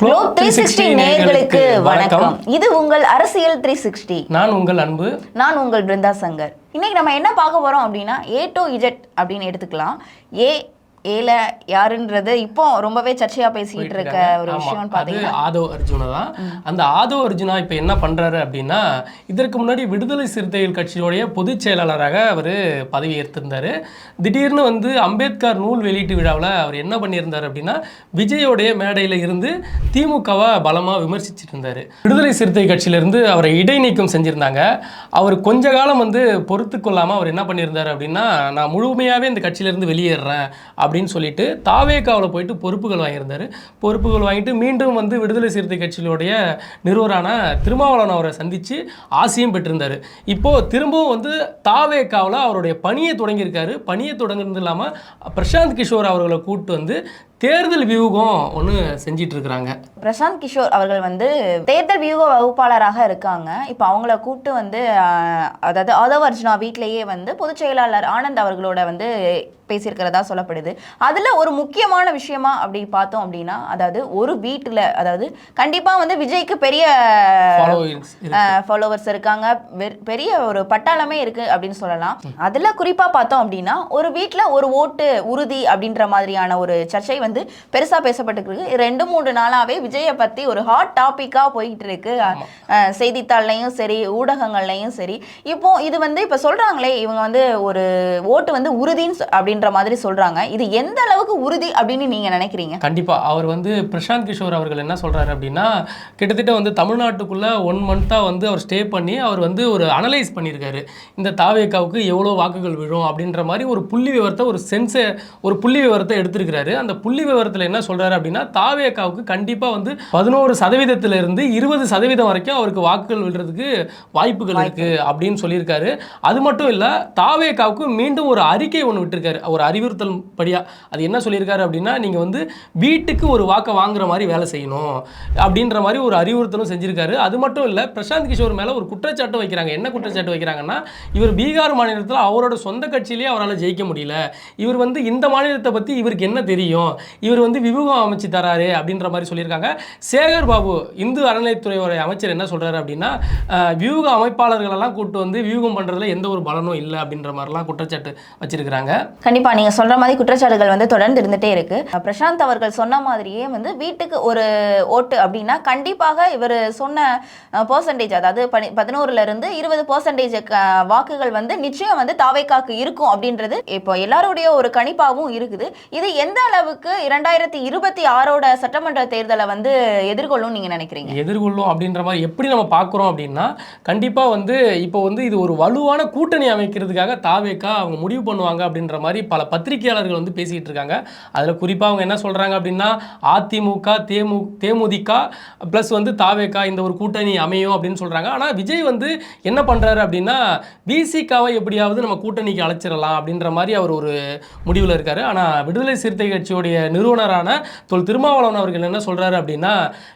Globe three sixty நேயர்களுக்கு வணக்கம். இது உங்கள் அரசியல் த்ரீ சிக்ஸ்டி நான் உங்கள் அன்பு. நான் உங்கள் பிருந்தா சங்கர். இன்னைக்கு நம்ம என்ன பார்க்க போறோம் அப்படின்னா ஏ டு இஜெட் அப்படின்னு எடுத்துக்கலாம். ஏ ஏல யாருன்றது இப்போ ரொம்பவே சர்ச்சையா பேசிட்டு இருக்க ஒரு அது பாத்தீங்கன்னா ஆதோ அர்ஜுனா தான். அந்த ஆதோ அர்ஜுனா இப்ப என்ன பண்றாரு அப்படின்னா இதற்கு முன்னாடி விடுதலை சிறுத்தைகள் கட்சியோடைய பொதுச் செயலாளராக அவர் பதவி ஏற்றிருந்தாரு. திடீர்னு வந்து அம்பேத்கர் நூல் வெளியீட்டு விழாவில் அவர் என்ன பண்ணியிருந்தார் அப்படின்னா விஜயோடைய மேடையில இருந்து திமுகவை பலமா விமர்சிச்சிட்டு இருந்தாரு. விடுதலை சிறுத்தை கட்சியிலிருந்து அவரை இடைநீக்கம் செஞ்சிருந்தாங்க. அவர் கொஞ்ச காலம் வந்து பொறுத்து கொள்ளாம அவர் என்ன பண்ணியிருந்தாரு அப்படின்னா நான் முழுமையாவே இந்த கட்சியிலிருந்து வெளியேறேன். அப்படின்னு சொல்லிட்டு தாவேக்காவில் போயிட்டு பொறுப்புகள் வாங்கியிருந்தாரு. பொறுப்புகள் வாங்கிட்டு மீண்டும் வந்து விடுதலை சிறுத்தை கட்சியினுடைய நிறுவரான திருமாவளவன் அவரை சந்தித்து ஆசையும் பெற்றிருந்தார். இப்போது திரும்பவும் வந்து தாவேக்காவில் அவருடைய பணியை தொடங்கியிருக்காரு. பணியை தொடங்குறது இல்லாமல் பிரசாந்த் கிஷோர் அவர்களை கூப்பிட்டு வந்து தேர்தல் வியூகம் ஒன்று செஞ்சிட்டு இருக்கிறாங்க பிரசாந்த் கிஷோர் அவர்கள் வந்து தேர்தல் வியூக வகுப்பாளராக இருக்காங்க. இப்போ அவங்கள கூப்பிட்டு வந்து அதாவது ஆதவ் அர்ஜுனா வீட்டிலேயே வந்து பொதுச் செயலாளர் ஆனந்த் அவர்களோட வந்து பேசியிருக்கிறதா சொல்லப்படுது. அதில் ஒரு முக்கியமான விஷயமா அப்படி பார்த்தோம் அப்படின்னா அதாவது ஒரு வீட்டில் அதாவது கண்டிப்பாக வந்து விஜய்க்கு பெரிய ஃபாலோவர்ஸ் இருக்காங்க. பெரிய ஒரு பட்டாளமே இருக்கு அப்படின்னு சொல்லலாம். அதுல குறிப்பா பார்த்தோம் அப்படின்னா ஒரு வீட்ல ஒரு ஓட்டு உறுதி அப்படின்ற மாதிரியான ஒரு சர்ச்சை வந்து பெருசா பேசப்பட்டு இருக்கு. ரெண்டு மூணு நாளாவே விஜயை பத்தி ஒரு ஹாட் டாபிக்கா போயிட்டு இருக்கு. செய்தித்தாள்லயும் சரி ஊடகங்கள்லயும் சரி. இப்போ இது வந்து இப்ப சொல்றாங்களே இவங்க வந்து ஒரு ஓட்டு வந்து உறுதின்னு சொ- அப்படின்ற மாதிரி சொல்றாங்க. இது எந்த அளவுக்கு உறுதி அப்படின்னு நீங்க நினைக்கிறீங்க? கண்டிப்பாக அவர் வந்து பிரசாந்த் கிஷோர் அவர்கள் என்ன சொல்கிறாரு அப்படின்னா கிட்டத்தட்ட வந்து தமிழ்நாட்டுக்குள்ளே ஒன் மந்த்தாக வந்து அவர் ஸ்டே பண்ணி அவர் வந்து ஒரு அனலைஸ் பண்ணியிருக்காரு. இந்த தாவேக்காவுக்கு எவ்வளோ வாக்குகள் விழும் அப்படின்ற மாதிரி ஒரு புள்ளி விவரத்தை ஒரு சென்ஸை ஒரு புள்ளி விவரத்தை எடுத்திருக்கிறாரு. அந்த புள்ளி விவரத்தில் என்ன சொல்கிறாரு அப்படின்னா தாவேக்காவுக்கு கண்டிப்பாக வந்து பதினோரு சதவீதத்துல இருந்து இருபது சதவீதம் வரைக்கும் அவருக்கு வாக்குகள் விழுறதுக்கு வாய்ப்புகள் இருக்குது அப்படின்னு சொல்லியிருக்காரு. அது மட்டும் இல்லை தாவேக்காவுக்கு மீண்டும் ஒரு அறிக்கை ஒன்று விட்டிருக்காரு. ஒரு அறிவுறுத்தல் படியாக அது என்ன சொல்லியிருக்காரு அப்படின்னா நீங்கள் வந்து வீட்டுக்கு ஒரு வாக்கை வாங்குற மாதிரி வேலை செய்யணும் அப்படின்ற மாதிரி ஒரு அறிவுறுத்தலும் செஞ்சுருக்காரு. அது மட்டும் இல்லை பிரசாந்த் கிஷோர் மேலே ஒரு குற்றச்சாட்டு வைக்கிறாங்க. என்ன குற்றச்சாட்டு வைக்கிறாங்கன்னா இவர் பீகார் மாநிலத்தில் அவரோட சொந்த கட்சியிலேயே அவரால் ஜெயிக்க முடியல. இவர் வந்து இந்த மாநிலத்தை பற்றி இவருக்கு என்ன தெரியும்? இவர் வந்து வியூகம் அமைச்சு தராரு அப்படின்ற மாதிரி சொல்லியிருக்காங்க. சேகர் பாபு இந்து அறநிலைத்துறையோட அமைச்சர் என்ன சொல்கிறாரு அப்படின்னா வியூக அமைப்பாளர்களெல்லாம் கூட்டு வந்து வியூகம் பண்ணுறதுல எந்த ஒரு பலனும் இல்லை அப்படின்ற மாதிரிலாம் குற்றச்சாட்டு வச்சிருக்கிறாங்க. கண்டிப்பா நீங்க சொல்ற மாதிரி குற்றச்சாட்டுகள் வந்து தொடர்ந்து இருந்துட்டே இருக்கு. பிரசாந்த் அவர்கள் சொன்ன மாதிரியே வந்து வீட்டுக்கு ஒரு ஓட்டு அப்படின்னா கண்டிப்பாக இவர் சொன்ன பர்சன்டேஜ் அதாவது பனி- பதினோருல இருந்து இருபது பர்சன்டேஜ் வாக்குகள் வந்து நிச்சயம் வந்து தாவைக்காக்கு இருக்கும் அப்படின்றது இப்போ எல்லாருடைய ஒரு கணிப்பாகவும் இருக்குது. இது எந்த அளவுக்கு இரண்டாயிரத்தி இருபத்தி ஆறோட சட்டமன்ற தேர்தலை வந்து எதிர்கொள்ளும் நீங்க நினைக்கிறீங்க? எதிர்கொள்ளும் அப்படின்ற மாதிரி எப்படி நம்ம பார்க்குறோம் அப்படின்னா கண்டிப்பாக வந்து இப்போ வந்து இது ஒரு வலுவான கூட்டணி அமைக்கிறதுக்காக தாவேக்கா அவங்க முடிவு பண்ணுவாங்க அப்படின்ற மாதிரி பல பத்திரிகையாளர்கள் வந்து பேசிக்கிட்டு இருக்காங்க. அதில் குறிப்பாக அவங்க என்ன சொல்கிறாங்க அப்படின்னா அதிமுக தேமு தேமுதிக ப்ளஸ் வந்து தாவேக்கா இந்த ஒரு கூட்டணி அமையும் அப்படின்னு சொல்கிறாங்க ஆனால் விஜய் வந்து என்ன பண்ணுறாரு அப்படின்னா பிசிகாவை எப்படியாவது நம்ம கூட்டணிக்கு அழைச்சிடலாம் அப்படின்ற மாதிரி அவர் ஒரு முடிவில் இருக்கார். ஆனால் விடுதலை சிறுத்தை கட்சியுடைய நிறுவனரான தொல் திருமாவளவன் அவர்கள் என்ன சொல்றாரு அப்படின்னா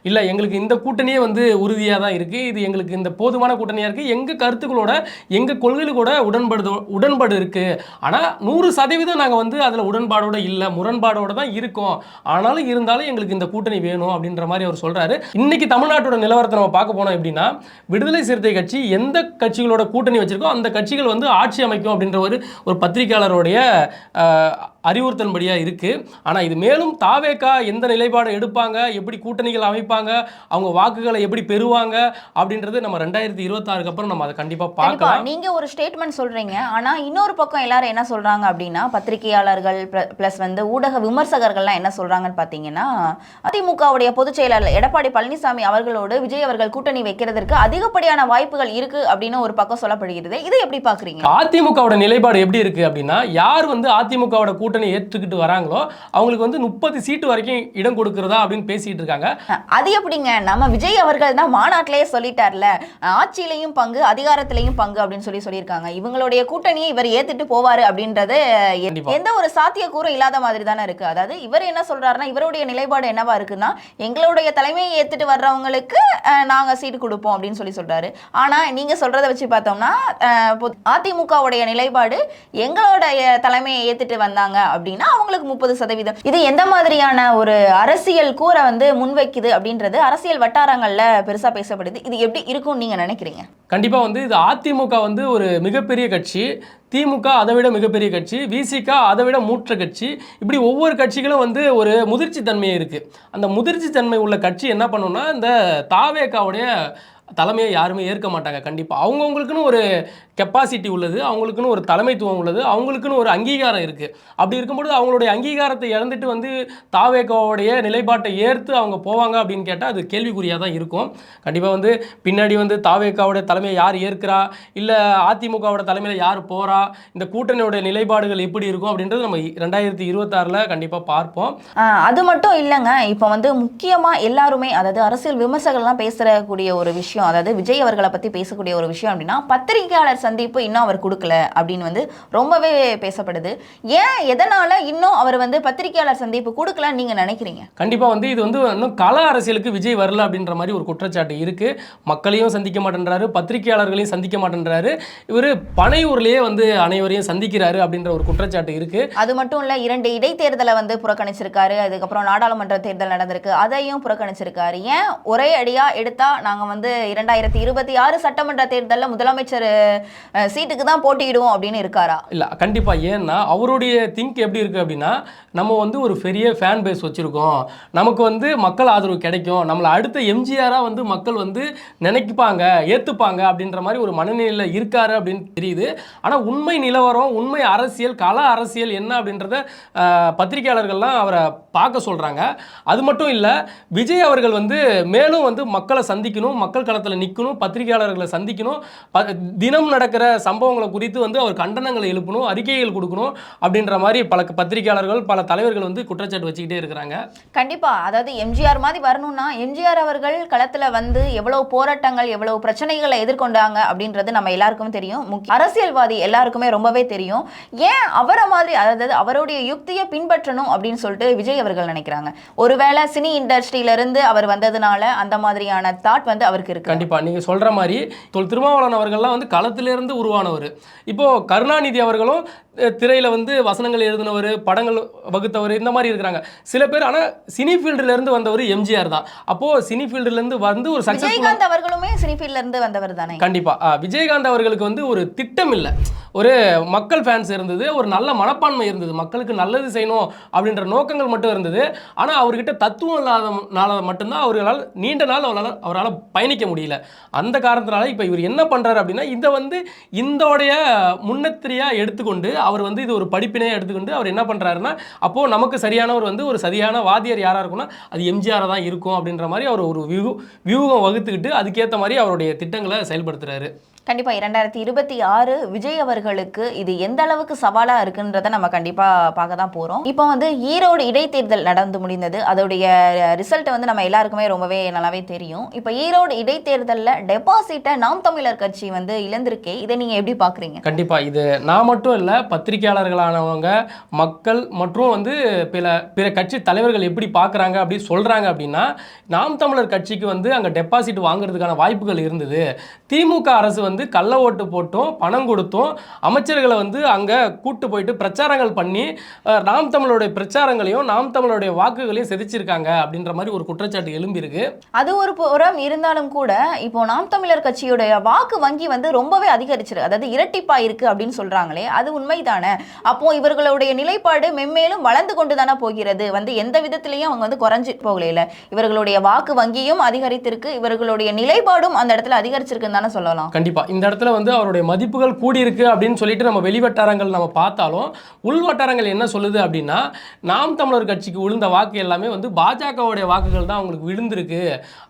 இல்லை எங்களுக்கு இந்த கூட்டணியே வந்து உறுதியாக தான் இருக்குது இது எங்களுக்கு இந்த போதுமான கூட்டணியாக இருக்குது எங்கள் கருத்துக்களோட எங்கள் கொள்கைகளோட உடன்படு உடன்பாடு இருக்குது ஆனால் நூறு சதவீதம் நாங்கள் வந்து அதில் உடன்பாடோடு இல்லை முரண்பாடோடு தான் இருக்கோம். ஆனாலும் இருந்தாலும் எங்களுக்கு இந்த கூட்டணி வேணும் அப்படின்ற மாதிரி அவர் சொல்றாரு. இன்னைக்கு தமிழ்நாட்டோட நிலவரத்தை நம்ம பார்க்க போனோம் எப்படின்னா விடுதலை சிறுத்தை கட்சி எந்த கட்சிகளோட கூட்டணி வச்சிருக்கோ அந்த கட்சிகள் வந்து ஆட்சி அமைக்கும் அப்படின்ற ஒரு ஒரு பத்திரிகையாளருடைய அஹ், அறிவுறுத்தல்படியா இருக்கு. ஆனா இது மேலும் தாவேக்கா எந்த நிலைப்பாடு எடுப்பாங்க? எப்படி கூட்டணிகள் அமைப்பாங்க? அவங்க வாக்குகளை எப்படி பெறுவாங்க? அப்படின்றது நம்ம ரெண்டாயிரத்தி இருபத்தாறுக்கு அப்புறம் நம்ம அதை கண்டிப்பா கண்டிப்பா. பார்க்கலாம். நீங்க ஒரு ஸ்டேட்மெண்ட் சொல்றீங்க. ஆனா இன்னொரு பக்கம் எல்லாரும் என்ன சொல்றாங்க அப்படின்னா பத்திரிகையாளர்கள் பிளஸ் வந்து ஊடக விமர்சகர்கள்லாம் என்ன சொல்றாங்கன்னு பாத்தீங்கன்னா அதிமுகவுடைய பொதுச் செயலாளர் எடப்பாடி பழனிசாமி அவர்களோடு விஜய் அவர்கள் கூட்டணி வைக்கிறதற்கு அதிகப்படியான வாய்ப்புகள் இருக்கு அப்படின்னு ஒரு பக்கம் சொல்லப்படுகிறது. இதை எப்படி பாக்குறீங்க அதிமுகவோட நிலைப்பாடு எப்படி இருக்கு அப்படின்னா யார் வந்து அதிமுகவோட கூட்டணி ஏற்றுக்கிட்டு வராங்களோ அவங்களுக்கு வந்து முப்பது சீட்டு வரைக்கும் இடம் கொடுக்கறதா அப்படின்னு பேசிட்டு இருக்காங்க. அது எப்படிங்க? நம்ம விஜய் அவர்கள் தான் மாநாட்டிலேயே சொல்லிட்டார்ல. ஆட்சியிலையும் பங்கு அதிகாரத்திலையும் பங்கு அப்படின்னு சொல்லி சொல்லியிருக்காங்க. இவங்களுடைய கூட்டணியை இவர் ஏத்துட்டு போவாரு அப்படின்றது. எந்த ஒரு சாத்தியக்கூறும் இல்லாத மாதிரி தானே இருக்கு. அதாவது இவர் என்ன சொல்றாருன்னா இவருடைய நிலைப்பாடு என்னவா இருக்குன்னா எங்களுடைய தலைமையை ஏத்துட்டு வர்றவங்களுக்கு நாங்க சீட்டு கொடுப்போம் அப்படின்னு சொல்லி சொல்றாரு. ஆனா நீங்க சொல்றதை வச்சு பார்த்தோம்னா அதிமுகவுடைய நிலைப்பாடு எங்களுடைய தலைமையை ஏத்துட்டு வந்தாங்க அப்படின்னா அவங்களுக்கு முப்பது சதவீதம். இது எந்த மாதிரியான ஒரு அரசியல் கூரை வந்து முன்வைக்குது அப்படின்றது அரசியல் வட்டாரங்கள்ல பெருசா பேசப்படுது. இது எப்படி இருக்கும்னு நீங்க நினைக்கிறீங்க? கண்டிப்பா வந்து இது அதிமுக வந்து ஒரு மிகப்பெரிய கட்சி. திமுக அதை விட மிகப்பெரிய கட்சி. விசிக அதை விட மூற்ற கட்சி. இப்படி ஒவ்வொரு கட்சிகளும் வந்து ஒரு முதிர்ச்சி தன்மை இருக்குது அந்த முதிர்ச்சி தன்மை உள்ள கட்சி என்ன பண்ணுன்னா இந்த தாவேக்காவுடைய தலைமையை யாருமே ஏற்க மாட்டாங்க கண்டிப்பாக அவங்கவுங்களுக்குன்னு ஒரு கெப்பாசிட்டி உள்ளது அவங்களுக்குன்னு ஒரு தலைமைத்துவம் உள்ளது அவங்களுக்குன்னு ஒரு அங்கீகாரம் இருக்குது அப்படி இருக்கும்பொழுது அவங்களுடைய அங்கீகாரத்தை இழந்துட்டு வந்து தாவேகோவுடைய நிலைப்பாட்டை ஏற்று அவங்க போவாங்க அப்படின்னு கேட்டால் அது கேள்விக்குறியாக தான் இருக்கும். கண்டிப்பாக வந்து பின்னாடி வந்து தாவேக்காவுடைய தலைமையை யார் ஏற்கிறா? இல்லை அதிமுகவோட தலைமையில் யார் போகிறா இந்த கூட்டணியோட நிலைப்பாடுகள் எப்படி இருக்கும் அப்படின்றது நம்ம ரெண்டாயிரத்தி இருபத்தாறில் கண்டிப்பாக பார்ப்போம். அது மட்டும் இல்லைங்க. இப்போ வந்து முக்கியமாக எல்லாருமே அதாவது அரசியல் விமர்சகர்கள்லாம் பேசுகிறக்கூடிய ஒரு விஷயம் அதாவது விஜய் அவர்களை பற்றி பேசக்கூடிய ஒரு விஷயம் அப்படின்னா பத்திரிகையாளர் சந்திப்பு இன்னும் அவர் கொடுக்கல அப்படின்னு வந்து ரொம்பவே பேசப்படுது. ஏன் எதனால இன்னும் அவர் வந்து பத்திரிகையாளர் சந்திப்பு கொடுக்கலன்னு நீங்க நினைக்கிறீங்க? கண்டிப்பாக வந்து இது வந்து இன்னும் கள அரசியலுக்கு விஜய் வரல அப்படின்ற மாதிரி ஒரு குற்றச்சாட்டு இருக்குது மக்களையும் சந்திக்க மாட்டேன்றாரு பத்திரிகையாளர்களையும் சந்திக்க மாட்டேன்றாரு. இவர் பனையூர்லேயே வந்து அனைவரையும் சந்திக்கிறாரு அப்படின்ற ஒரு குற்றச்சாட்டு இருக்குது அது மட்டும் இல்ல இரண்டு இடைத்தேர்தலை வந்து புறக்கணிச்சிருக்காரு. அதுக்கப்புறம் நாடாளுமன்ற தேர்தல் நடந்திருக்கு. அதையும் புறக்கணிச்சிருக்காரு. ஏன் ஒரே அடியா எடுத்தா நாங்க வந்து இரண்டாயிரத்தி இருபத்தி ஆறு சட்டமன்ற தேர்தலில் முதலமைச்சர் சீட்டுக்கு தான் போட்டியிடுவோம் அப்படின்னு இருக்காரா? இல்லை கண்டிப்பாக ஏன்னா அவருடைய திங்க் எப்படி இருக்குது அப்படின்னா நம்ம வந்து ஒரு பெரிய ஃபேன் பேஸ் வச்சுருக்கோம். நமக்கு வந்து மக்கள் ஆதரவு கிடைக்கும். நம்மளை அடுத்த எம்ஜிஆராக வந்து மக்கள் வந்து நினைப்பாங்க ஏற்றுப்பாங்க அப்படின்ற மாதிரி ஒரு மனநிலையில் இருக்காரு அப்படின்னு தெரியுது. ஆனால் உண்மை நிலவரம் உண்மை அரசியல் கள அரசியல் என்ன அப்படின்றத பத்திரிகையாளர்கள்லாம் அவரை பார்க்க சொல்கிறாங்க அது மட்டும் இல்லை விஜய் அவர்கள் வந்து மேலும் வந்து மக்களை சந்திக்கணும் மக்கள் களத்தில் நிற்கணும் பத்திரிகையாளர்களை சந்திக்கணும் ப- தினம் நடக்கிற சம்பவங்களை குறித்து வந்து அவர் கண்டனங்களை எழுப்பணும் அறிக்கைகள் கொடுக்கணும் அப்படின்ற மாதிரி பல பத்திரிகையாளர்கள் பல தலைவர்கள் வந்து குற்றச்சாட்டு வச்சுக்கிட்டே இருக்கிறாங்க. கண்டிப்பாக அதாவது எம்ஜிஆர் மாதிரி வரணும்னா எம்ஜிஆர் அவர்கள் களத்தில் வந்து எவ்வளவு போராட்டங்கள் எவ்வளவு பிரச்சனைகளை எதிர்கொண்டாங்க அப்படின்றது நம்ம எல்லாருக்கும் தெரியும். அரசியல்வாதி எல்லாருக்குமே ரொம்பவே தெரியும். ஏன் அவரை மாதிரி அதாவது அவருடைய யுக்தியை பின்பற்றணும் அப்படின்னு சொல்லிட்டு விஜய் அவர்கள் நினைக்கிறாங்க. ஒருவேளை சினி இண்டஸ்ட்ரியிலிருந்து அவர் வந்ததுனால அந்த மாதிரியான தாட் வந்து அவருக்கு இருக்கு. கண்டிப்பா. நீங்க சொல்ற மாதிரி தொல் திருமாவளவன் அவர்கள்லாம் வந்து களத்திலிருந்து உருவானவர். இப்போ கருணாநிதி அவர்களும் திரையில வந்து வசனங்கள் எழுதினவர் படங்கள் வகுத்தவர் இந்த மாதிரி இருக்கிறாங்க. சில பேர் ஆனா சினி ஃபீல்டுல இருந்து வந்தவர் எம்ஜிஆர் தான். அப்போ சினி ஃபீல்டுல இருந்து வந்து ஒரு சக்சஸ்ஃபுல் விஜயகாந்த் அவர்களுமே சினிஃபீல்ட்ல இருந்து வந்தவர் தானே? கண்டிப்பா. ஆ, விஜயகாந்த் அவர்களுக்கு வந்து ஒரு திட்டம் இல்லை. ஒரு மக்கள் ஃபேன்ஸ் இருந்தது ஒரு நல்ல மனப்பான்மை இருந்தது. மக்களுக்கு நல்லது செய்யணும் அப்படின்ற நோக்கங்கள் மட்டும் இருந்தது. ஆனால் அவர்கிட்ட தத்துவம் இல்லாதனால மட்டும்தான் அவர்களால் நீண்ட நாள் அவரால் அவரால் பயணிக்க முடியல. அந்த காரணத்தினால இப்போ இவர் என்ன பண்ணுறாரு அப்படின்னா இதை வந்து இந்தோடைய முன்னெத்திரியாக எடுத்துக்கொண்டு அவர் வந்து இது ஒரு படிப்பினையாக எடுத்துக்கொண்டு அவர் என்ன பண்ணுறாருன்னா அப்போது நமக்கு சரியானவர் வந்து ஒரு சரியான வாத்தியார் யாராக இருக்கும்னா அது எம்ஜிஆராக தான் இருக்கும் அப்படின்ற மாதிரி அவர் ஒரு வியூ வியூகம் வகுத்துக்கிட்டு அதுக்கேற்ற மாதிரி அவருடைய திட்டங்களை செயல்படுத்துறாரு. கண்டிப்பா இரண்டாயிரத்தி இருபத்தி ஆறு விஜய் அவர்களுக்கு இது எந்த அளவுக்கு சவாலா இருக்குன்றத நம்ம கண்டிப்பா பார்க்க தான் போறோம். இப்போ வந்து ஈரோடு இடைத்தேர்தல் நடந்து முடிந்தது. அதோடைய ரிசல்ட் வந்து நம்ம எல்லாருக்குமே ரொம்பவே நல்லாவே தெரியும். இப்போ ஈரோடு இடைத்தேர்தல்ல டெபாசிட்டை நாம் தமிழர் கட்சி வந்து இழந்திருக்கே. இதை நீங்க எப்படி பாக்குறீங்க கண்டிப்பா இது நான் மட்டும் இல்லை பத்திரிகையாளர்களானவங்க மக்கள் மற்றும் வந்து பிற பிற கட்சி தலைவர்கள் எப்படி பார்க்குறாங்க அப்படி சொல்கிறாங்க அப்படின்னா நாம் தமிழர் கட்சிக்கு வந்து அங்கே டெபாசிட் வாங்குறதுக்கான வாய்ப்புகள் இருந்தது. திமுக அரசு வந்து கள்ள ஓட்டு போட்டும் பணம் கொடுத்தும் அமைச்சர்களை வந்து அங்கே கூட்டு போயிட்டு பிரச்சாரங்கள் பண்ணி நாம் தமிழருடைய பிரச்சாரங்களையும் நாம் தமிழருடைய வாக்குகளையும் செதிச்சிருக்காங்க அப்படின்ற மாதிரி ஒரு குற்றச்சாட்டு எழும்பியிருக்கு. அது ஒரு புறம் இருந்தாலும் கூட இப்போ நாம் தமிழர் கட்சியுடைய வாக்கு வங்கி வந்து ரொம்பவே அதிகரிச்சிருக்கு. அதாவது இரட்டிப்பா இருக்கு அப்படின்னு சொல்றாங்களே அது உண்மை உண்மைதானே அப்போ இவர்களுடைய நிலைப்பாடு மென்மேலும் வளர்ந்து கொண்டு தானே போகிறது. வந்து எந்த விதத்திலையும் அவங்க வந்து குறைஞ்சு போகல இவர்களுடைய வாக்கு வங்கியும் அதிகரித்திருக்கு. இவர்களுடைய நிலைப்பாடும் அந்த இடத்துல அதிகரிச்சிருக்குன்னு தானே சொல்லலாம். கண்டிப்பா. இந்த இடத்துல வந்து அவருடைய மதிப்புகள் கூடியிருக்கு அப்படின்னு சொல்லிட்டு நம்ம வெளிவட்டாரங்கள் நம்ம பார்த்தாலும் உள் வட்டாரங்கள் என்ன சொல்லுது அப்படின்னா நாம் தமிழர் கட்சிக்கு விழுந்த வாக்கு எல்லாமே வந்து பாஜகவுடைய வாக்குகள் தான் அவங்களுக்கு விழுந்திருக்கு.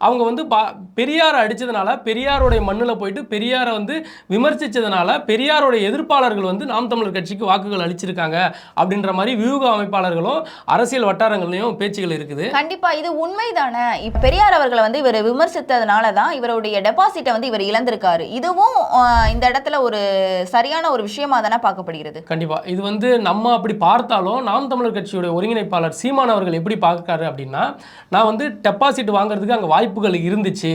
அவங்க வந்து பா பெரியாரை அடிச்சதுனால பெரியாருடைய மண்ணில் போயிட்டு பெரியாரை வந்து விமர்சிச்சதுனால பெரியாருடைய எதிர்ப்பாளர்கள் வந்து நாம் தமிழர் கட்சிக்கு வாக்குகள் அளிச்சிருக்காங்க அப்படின்ற மாதிரி வியூக அமைப்பாளர்களும் அரசியல் வட்டாரங்கள்லையும் பேச்சுகள் இருக்குது. கண்டிப்பா இது உண்மைதானே? பெரியார் அவர்களை வந்து இவர் விமர்சித்ததுனால தான் இவருடைய டெபாசிட்டை வந்து இவர் இழந்திருக்காரு. இதுவும் இந்த இடத்துல ஒரு சரியான ஒரு விஷயமா தானே பார்க்கப்படுகிறது. கண்டிப்பா. இது வந்து நம்ம அப்படி பார்த்தாலும் நாம் தமிழர் கட்சியுடைய ஒருங்கிணைப்பாளர் சீமான் அவர்கள் எப்படி பார்க்காரு அப்படின்னா நான் வந்து டெபாசிட் வாங்குறதுக்கு அங்கே வாய்ப்புகள் இருந்துச்சு.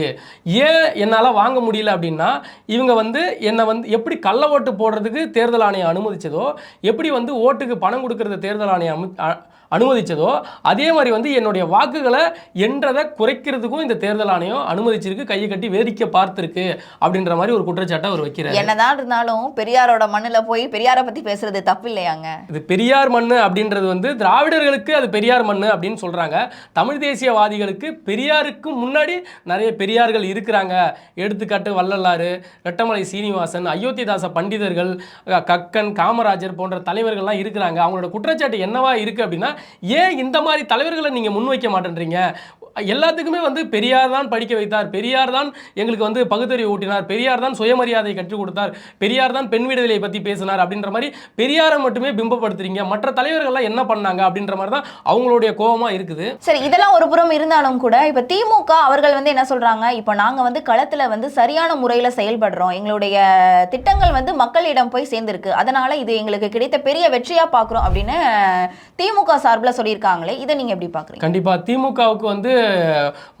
ஏன் என்னால் வாங்க முடியல அப்படின்னா இவங்க வந்து என்னை வந்து எப்படி கள்ள ஓட்டு போடுறதுக்கு தேர்தல் ஆணையம் அனுமதிச்சதோ அனுமதிச்சதோ எப்படி வந்து ஓட்டுக்கு பணம் கொடுக்கறது தேர்தல் ஆணையம் அமு- அ- அனுமதிச்சதோ அதே மாதிரி வந்து என்னுடைய வாக்குகளை என்றதை குறைக்கிறதுக்கும் இந்த தேர்தல் ஆணையம் அனுமதிச்சிருக்கு கையை கட்டி வேடிக்கை பார்த்துருக்கு அப்படின்ற மாதிரி ஒரு குற்றச்சாட்டை அவர் வைக்கிறார். என்னதான் இருந்தாலும் பெரியாரோட மண்ணுல போய் பெரியாரை பத்தி பேசுறது தப்பு இல்லையாங்க இது பெரியார் மண்ணு அப்படின்றது வந்து திராவிடர்களுக்கு அது பெரியார் மண்ணு அப்படின்னு சொல்றாங்க. தமிழ் தேசியவாதிகளுக்கு பெரியாருக்கு முன்னாடி நிறைய பெரியார்கள் இருக்கிறாங்க. எடுத்துக்காட்டு வள்ளலாறு ரெட்டமலை சீனிவாசன் அயோத்திதாச பண்டிதர்கள் கக்கன் காமராஜர் போன்ற தலைவர்கள்லாம் இருக்கிறாங்க. அவங்களோட குற்றச்சாட்டு என்னவா இருக்கு அப்படின்னா ஏன் இந்த மாதிரி தலைவர்களை நீங்க முன்வைக்க மாட்டேன்றீங்க? எல்லாத்துக்குமே வந்து பெரியார் தான் படிக்க வைத்தார். பெரியார் தான் எங்களுக்கு வந்து பகுத்தறிவு ஊட்டினார். பெரியார் தான் சுயமரியாதை கற்றுக் கொடுத்தார். பெரியார் தான் பெண் விடுதலையை பற்றி பேசினார் அப்படின்ற மாதிரி பெரியாரை மட்டுமே பிம்பப்படுத்துறீங்க. மற்ற தலைவர்கள்லாம் என்ன பண்ணாங்க அப்படின்ற மாதிரி தான் அவங்களுடைய கோபமாக இருக்குது. சரி இதெல்லாம் ஒரு புறம் இருந்தாலும் கூட இப்ப திமுக அவர்கள் வந்து என்ன சொல்றாங்க? இப்ப நாங்க வந்து களத்துல வந்து சரியான முறையில செயல்படுறோம். எங்களுடைய திட்டங்கள் வந்து மக்களிடம் போய் சேர்ந்திருக்கு. அதனால இது எங்களுக்கு கிடைத்த பெரிய வெற்றியா பாக்குறோம் அப்படின்னு திமுக சார்பில் சொல்லியிருக்காங்களே இதை நீங்க எப்படி பாக்குறீங்க? கண்டிப்பாக திமுகவுக்கு வந்து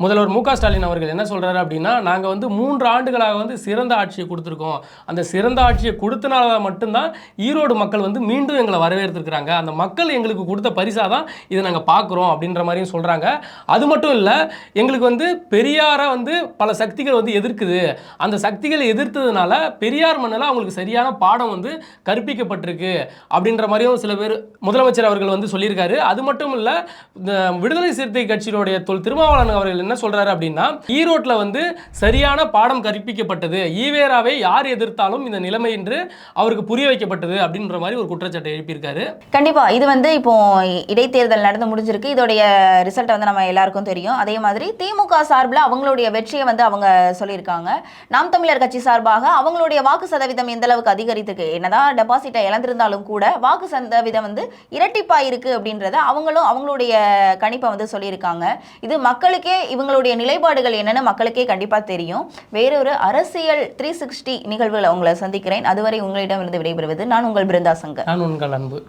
முதல்வர் மு க ஸ்டாலின் அவர்கள் என்ன சொல்கிறாரு அப்படின்னா நாங்கள் வந்து மூன்று ஆண்டுகளாக வந்து சிறந்த ஆட்சியை கொடுத்துருக்கோம். அந்த சிறந்த ஆட்சியை கொடுத்தனால மட்டும்தான் ஈரோடு மக்கள் வந்து மீண்டும் எங்களை வரவேற்றிருக்கிறாங்க அந்த மக்கள் எங்களுக்கு கொடுத்த பரிசாக தான் இதை நாங்கள் பார்க்குறோம் அப்படின்ற மாதிரியும் சொல்கிறாங்க அது மட்டும் இல்லை எங்களுக்கு வந்து பெரியாரை வந்து பல சக்திகள் வந்து எதிர்க்குது. அந்த சக்திகளை எதிர்த்ததுனால பெரியார் மண்ணில் அவங்களுக்கு சரியான பாடம் வந்து கற்பிக்கப்பட்டிருக்கு அப்படின்ற மாதிரியும் சில பேர் முதலமைச்சர் அவர்கள் வந்து சொல்லியிருக்காரு. அது மட்டும் இல்லை இந்த விடுதலை சிறுத்தை கட்சியினுடைய தொல் திருமாவளவன் அவர்கள் என்ன சொல்றாரு அப்படின்னா ஈரோட்டில் வந்து சரியான பாடம் கற்பிக்கப்பட்டது. ஈவேராவை யார் எதிர்த்தாலும் இந்த நிலைமை என்று அவருக்கு புரிய வைக்கப்பட்டது அப்படின்ற மாதிரி ஒரு குற்றச்சாட்டை எழுப்பியிருக்காரு. கண்டிப்பா இது வந்து இப்போ இடைத்தேர்தல் நடந்து முடிஞ்சிருக்கு. இதோடைய ரிசல்ட் வந்து நம்ம எல்லாருக்கும் தெரியும். அதே மாதிரி திமுக சார்பில் அவங்களுடைய வெற்றியை வந்து அவங்க சொல்லியிருக்காங்க. நாம் தமிழர் கட்சி சார்பாக அவங்களுடைய வாக்கு சதவீதம் எந்த அளவுக்கு அதிகரித்துக்கு என்னதான் டெபாசிட்டை இழந்திருந்தாலும் கூட வாக்கு சதவீதம் வந்து இரட்டிப்பாக இருக்கு அப்படின்றத அவங்களும் அவங்களுடைய கணிப்பை வந்து சொல்லியிருக்காங்க. இது மக்களுக்கே இவங்களுடைய நிலைப்பாடுகள் என்னென்னு மக்களுக்கே கண்டிப்பாக தெரியும். வேறொரு அரசியல் த்ரீ சிக்ஸ்டி நிகழ்வுகளை உங்களை சந்திக்கிறேன். அதுவரை உங்களிடமிருந்து விடைபெறுவது நான் உங்கள் பிருந்தா சங்கர். நான் உங்கள் அன்பு.